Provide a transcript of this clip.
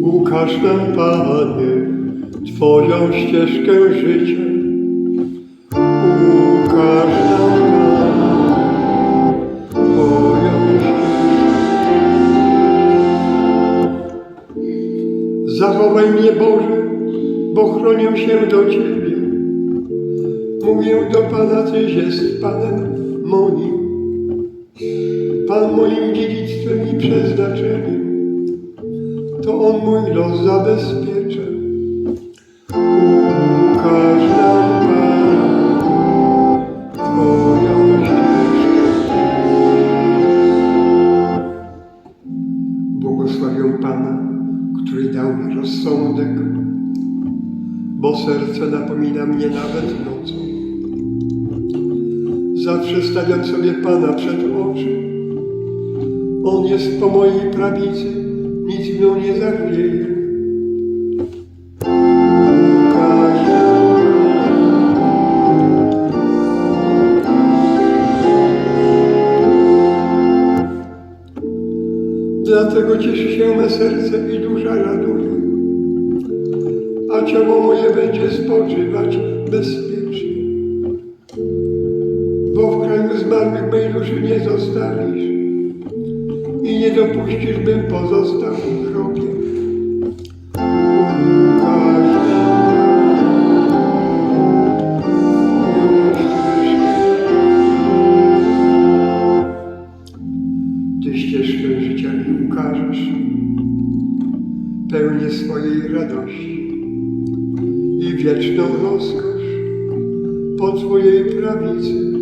Ukaż nam, Panie, Twoją ścieżkę życia. Ukaż nam, Panie, Twoją ścieżkę. Zachowaj mnie, Boże, bo chronię się do Ciebie. Mówię do Pana, Tyś jest Panem moim. Pan moim dziedzictwem i przeznaczeniem. To On mój los zabezpiecza. Ukaż nam, Panie, Twoją ścieżkę. Błogosławię Pana, który dał mi rozsądek, bo serce napomina mnie nawet nocą. Zawsze stawiam sobie Pana przed oczy. On jest po mojej prawicy, nic mną nie nam, Dlatego cieszy się me serce i dusza raduje, a ciało moje będzie spoczywać bezpiecznie. Bo w kraju zmarłych mej duszy nie zostawisz i nie dopuścisz, bym pozostał w grobie. Ty ścieżkę życia mi ukażesz, pełnię swojej radości i wieczną rozkosz po Twojej prawicy